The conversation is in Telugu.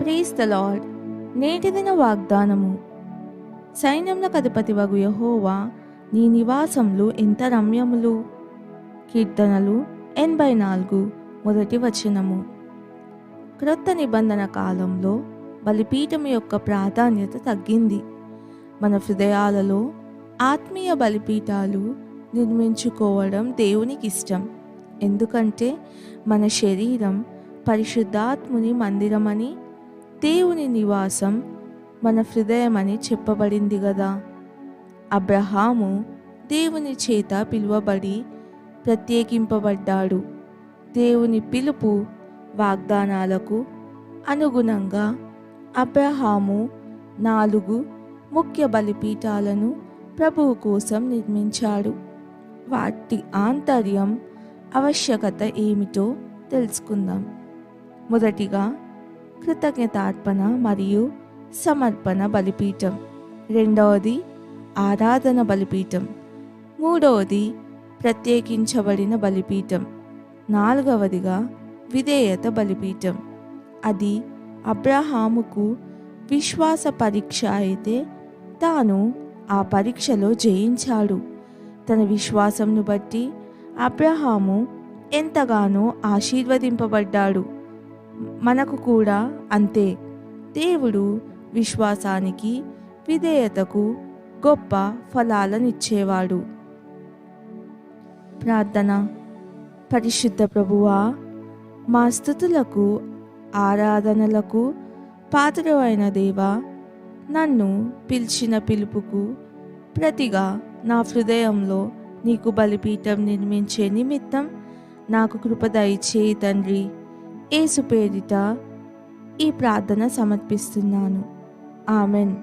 ప్రీస్ ద లార్డ్ నేటి దిన వాగ్దానము. సైన్యములకు అధిపతి వగు యహోవా నీ నివాసములు ఎంత రమ్యములు? కీర్తనలు ఎనభై నాలుగు మొదటి వచనము. క్రొత్త నిబంధన కాలంలో బలిపీఠం యొక్క ప్రాధాన్యత తగ్గింది. మన హృదయాలలో ఆత్మీయ బలిపీఠాలు నిర్మించుకోవడం దేవునికి ఇష్టం ఎందుకంటే మన శరీరం పరిశుద్ధాత్ముని మందిరమని దేవుని నివాసం మన హృదయమని చెప్పబడింది కదా అబ్రహాము దేవుని చేత పిలువబడి ప్రత్యేకింపబడ్డాడు. దేవుని పిలుపు వాగ్దానాలకు అనుగుణంగా అబ్రహాము నాలుగు ముఖ్య బలిపీఠాలను ప్రభువు కోసం నిర్మించాడు. వాటి ఆంతర్యం ఆవశ్యకత ఏమిటో తెలుసుకుందాం. మొదటిగా కృతజ్ఞతార్పణ మరియు సమర్పణ బలిపీఠం. రెండవది ఆరాధన బలిపీఠం. మూడవది ప్రత్యేకించబడిన బలిపీఠం. నాలుగవదిగా విధేయత బలిపీఠం. అది అబ్రహాముకు విశ్వాస పరీక్ష అయితే తాను ఆ పరీక్షలో జయించాడు. తన విశ్వాసంను బట్టి అబ్రహాము ఎంతగానో ఆశీర్వదింపబడ్డాడు. మనకు కూడా అంతే. దేవుడు విశ్వాసానికి విధేయతకు గొప్ప ఫలాలనిచ్చేవాడు. ప్రార్థన. పరిశుద్ధ ప్రభువా మా స్థుతులకు ఆరాధనలకు పాత్రమైన దేవ దేవా నన్ను పిలిచిన పిలుపుకు ప్రతిగా నా హృదయంలో నీకు బలిపీఠం నిర్మించే నిమిత్తం నాకు కృప చేయి తండ్రి. ఏసు పేరిట ఈ ప్రార్థన సమర్పిస్తున్నాను. ఆమెన్.